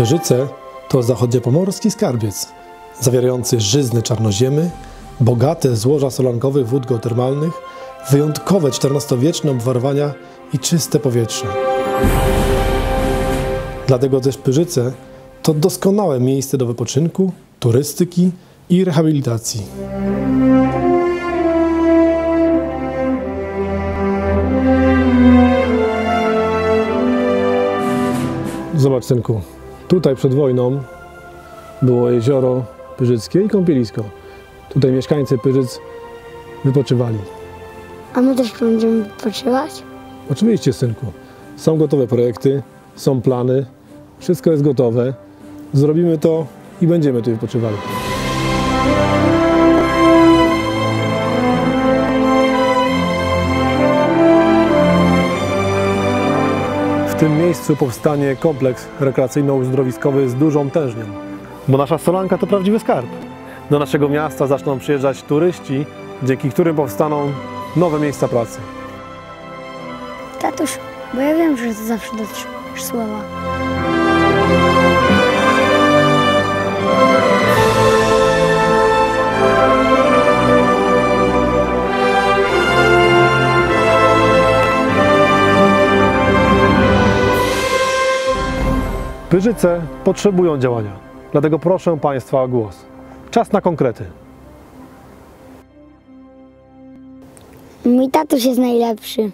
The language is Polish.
Pyrzyce to zachodniopomorski skarbiec, zawierający żyzne czarnoziemy, bogate złoża solankowych wód geotermalnych, wyjątkowe XIV-wieczne obwarowania i czyste powietrze. Dlatego też Pyrzyce to doskonałe miejsce do wypoczynku, turystyki i rehabilitacji. Zobacz, synku, tutaj przed wojną było jezioro Pyrzyckie i kąpielisko. Tutaj mieszkańcy Pyrzyc wypoczywali. A my też będziemy wypoczywać? Oczywiście, synku, są gotowe projekty, są plany, wszystko jest gotowe. Zrobimy to i będziemy tu wypoczywali. W tym miejscu powstanie kompleks rekreacyjno-uzdrowiskowy z dużą tężnią, bo nasza Solanka to prawdziwy skarb. Do naszego miasta zaczną przyjeżdżać turyści, dzięki którym powstaną nowe miejsca pracy. Tatuś, bo ja wiem, że ty zawsze dotrzymasz słowa. Pyrzyce potrzebują działania, dlatego proszę Państwa o głos. Czas na konkrety. Mój tatuś jest najlepszy.